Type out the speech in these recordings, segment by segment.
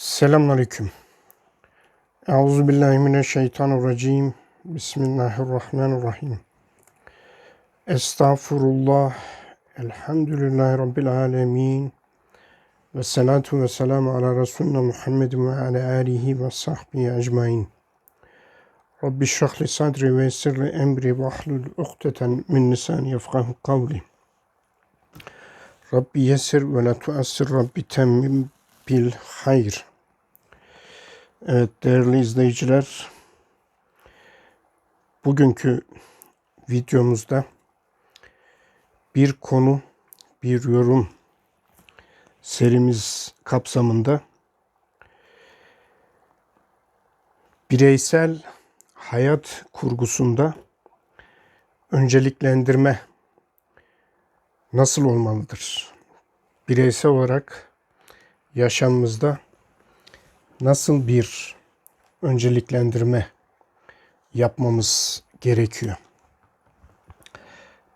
Selamünaleyküm. Euzu billahi mineşşeytanirracim. Bismillahirrahmanirrahim. Estağfurullah. Elhamdülillahi rabbil alamin. Ve salatu ve selamu ala Resulina Muhammed ve ala alihi ve sahbihi ecmain. Rabbi şrah sadri ve yessir emri ve ahlul ukdeten min lisani yefkahu kavli. Rabbi yessir ve la tuassir Rabbi temmim bil hayr. Evet değerli izleyiciler, bugünkü videomuzda bir konu, bir yorum serimiz kapsamında bireysel hayat kurgusunda önceliklendirme nasıl olmalıdır? Bireysel olarak yaşamımızda nasıl bir önceliklendirme yapmamız gerekiyor?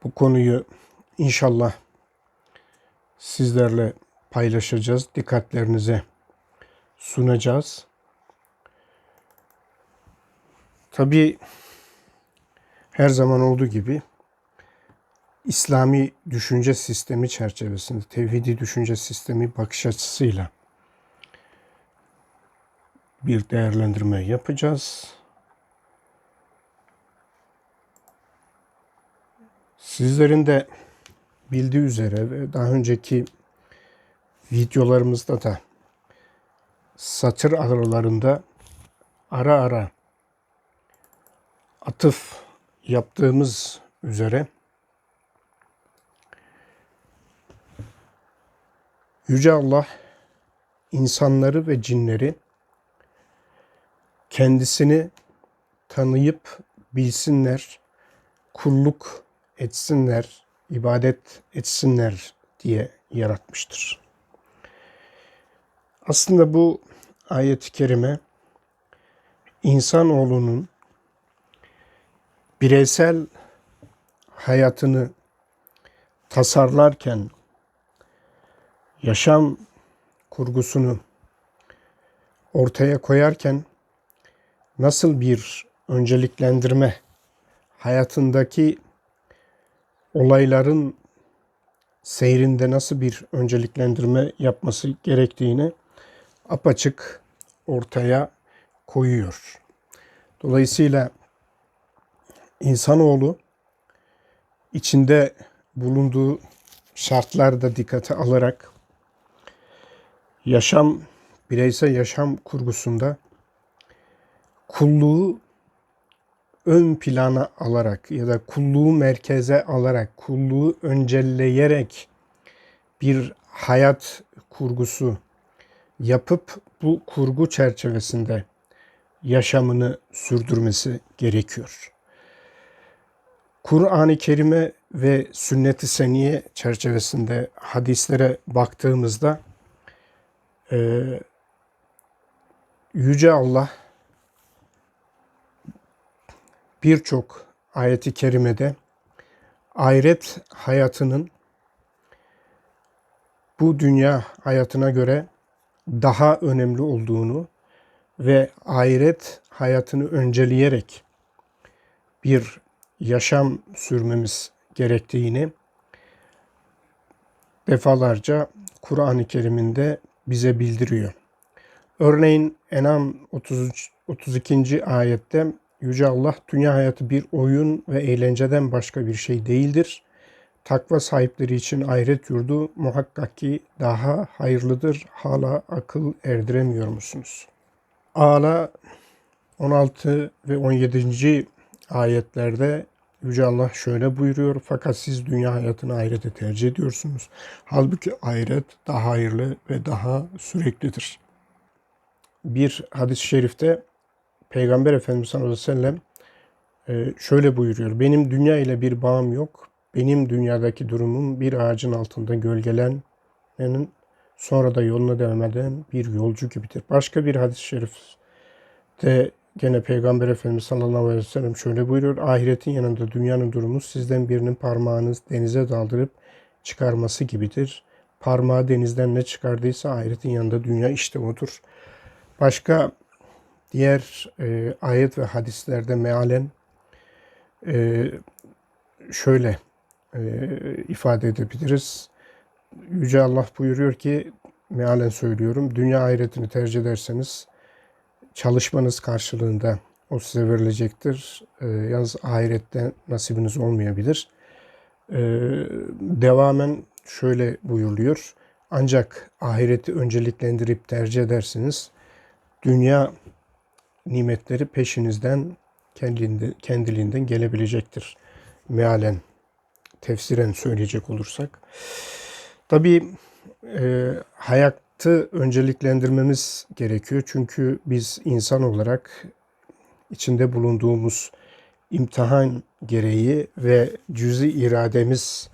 Bu konuyu inşallah sizlerle paylaşacağız. Dikkatlerinize sunacağız. Tabii her zaman olduğu gibi İslami düşünce sistemi çerçevesinde, tevhidi düşünce sistemi bakış açısıyla bir değerlendirme yapacağız. Sizlerin de bildiği üzere ve daha önceki videolarımızda da satır aralarında ara ara atıf yaptığımız üzere Yüce Allah insanları ve cinleri kendisini tanıyıp bilsinler, kulluk etsinler, ibadet etsinler diye yaratmıştır. Aslında bu ayet-i kerime insanoğlunun bireysel hayatını tasarlarken yaşam kurgusunu ortaya koyarken nasıl bir önceliklendirme hayatındaki olayların seyrinde nasıl bir önceliklendirme yapması gerektiğini apaçık ortaya koyuyor. Dolayısıyla insanoğlu içinde bulunduğu şartlar da dikkate alarak yaşam bireysel yaşam kurgusunda kulluğu ön plana alarak ya da kulluğu merkeze alarak, kulluğu öncelleyerek bir hayat kurgusu yapıp bu kurgu çerçevesinde yaşamını sürdürmesi gerekiyor. Kur'an-ı Kerime ve sünnet-i seniye çerçevesinde hadislere baktığımızda e, Yüce Allah birçok ayeti kerimede ahiret hayatının bu dünya hayatına göre daha önemli olduğunu ve ahiret hayatını önceleyerek bir yaşam sürmemiz gerektiğini defalarca Kur'an-ı Kerim'inde bize bildiriyor. Örneğin Enam 33, 32. ayette Yüce Allah dünya hayatı bir oyun ve eğlenceden başka bir şey değildir. Takva sahipleri için ahiret yurdu muhakkak ki daha hayırlıdır. Hala akıl erdiremiyor musunuz? Ala 16 ve 17. ayetlerde Yüce Allah şöyle buyuruyor. Fakat siz dünya hayatını ahirete tercih ediyorsunuz. Halbuki ahiret daha hayırlı ve daha süreklidir. Bir hadis-i şerifte Peygamber Efendimiz sallallahu aleyhi ve sellem e, şöyle buyuruyor. Benim dünya ile bir bağım yok. Benim dünyadaki durumum bir ağacın altında gölgelenenin sonra da yoluna devam eden bir yolcu gibidir. Başka bir hadis-i şerifte gene Peygamber Efendimiz sallallahu aleyhi ve sellem şöyle buyuruyor. Ahiretin yanında dünyanın durumu sizden birinin parmağınız denize daldırıp çıkarması gibidir. Parmağı denizden ne çıkardıysa ahiretin yanında dünya işte odur. Başka diğer e, ayet ve hadislerde mealen e, şöyle e, ifade edebiliriz. Yüce Allah buyuruyor ki, mealen söylüyorum, dünya ahiretini tercih ederseniz çalışmanız karşılığında o size verilecektir. E, yalnız ahirette nasibiniz olmayabilir. E, devamen şöyle buyuruluyor. Ancak ahireti önceliklendirip tercih edersiniz. Dünya nimetleri peşinizden kendiliğinden, kendiliğinden gelebilecektir. Mealen, tefsiren söyleyecek olursak. Tabii e, hayatı önceliklendirmemiz gerekiyor. Çünkü biz insan olarak içinde bulunduğumuz imtihan gereği ve cüzi irademiz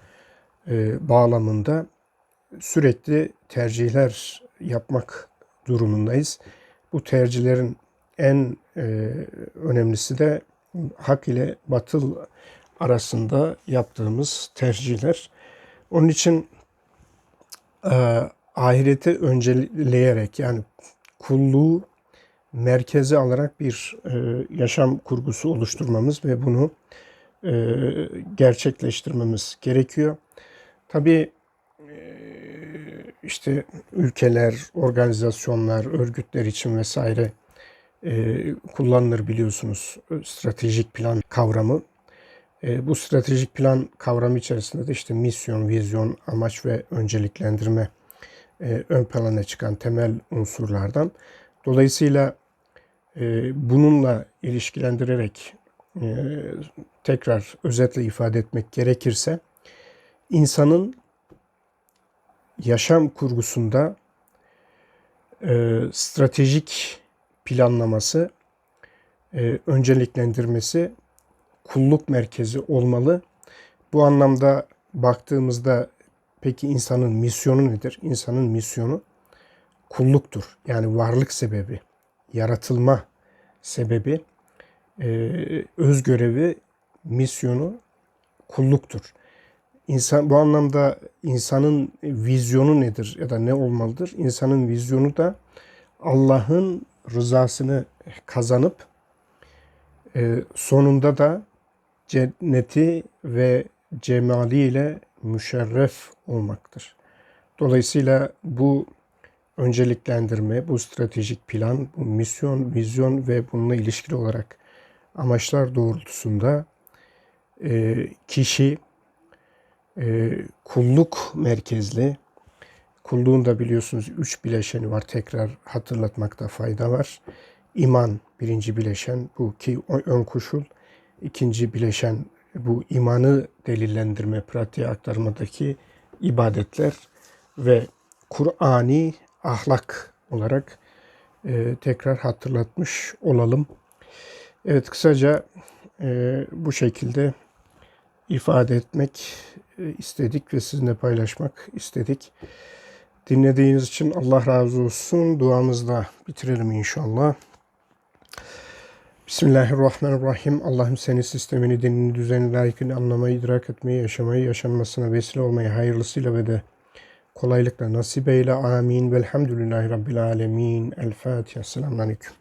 e, bağlamında sürekli tercihler yapmak durumundayız. Bu tercihlerin en e, önemlisi de hak ile batıl arasında yaptığımız tercihler. Onun için e, ahireti önceleyerek yani kulluğu merkeze alarak bir e, yaşam kurgusu oluşturmamız ve bunu e, gerçekleştirmemiz gerekiyor. Tabii e, işte ülkeler, organizasyonlar, örgütler için vesaire e, kullanılır biliyorsunuz stratejik plan kavramı. E, bu stratejik plan kavramı içerisinde de işte misyon, vizyon, amaç ve önceliklendirme e, ön plana çıkan temel unsurlardan. Dolayısıyla e, bununla ilişkilendirerek e, tekrar özetle ifade etmek gerekirse insanın yaşam kurgusunda e, stratejik planlaması, e, önceliklendirmesi kulluk merkezi olmalı. Bu anlamda baktığımızda peki insanın misyonu nedir? İnsanın misyonu kulluktur. Yani varlık sebebi, yaratılma sebebi, e, öz görevi, misyonu kulluktur. İnsan bu anlamda insanın vizyonu nedir ya da ne olmalıdır? İnsanın vizyonu da Allah'ın rızasını kazanıp e, sonunda da cenneti ve cemaliyle müşerref olmaktır. Dolayısıyla bu önceliklendirme, bu stratejik plan, bu misyon, vizyon ve bununla ilişkili olarak amaçlar doğrultusunda e, kişi e, kulluk merkezli, kulluğun biliyorsunuz üç bileşeni var. Tekrar hatırlatmakta fayda var. İman birinci bileşen bu ki ön koşul. İkinci bileşen bu imanı delillendirme, pratiğe aktarmadaki ibadetler ve Kur'ani ahlak olarak e, tekrar hatırlatmış olalım. Evet kısaca e, bu şekilde ifade etmek e, istedik ve sizinle paylaşmak istedik. Dinlediğiniz için Allah razı olsun. Duamızla bitirelim inşallah. Bismillahirrahmanirrahim. Allah'ım senin sistemini, dinini, düzenini, layıkını anlamayı, idrak etmeyi, yaşamayı, yaşanmasına vesile olmayı hayırlısıyla ve de kolaylıkla nasip eyle. Amin. Velhamdülillahi Rabbil alemin. El Fatiha. Selamun Aleyküm.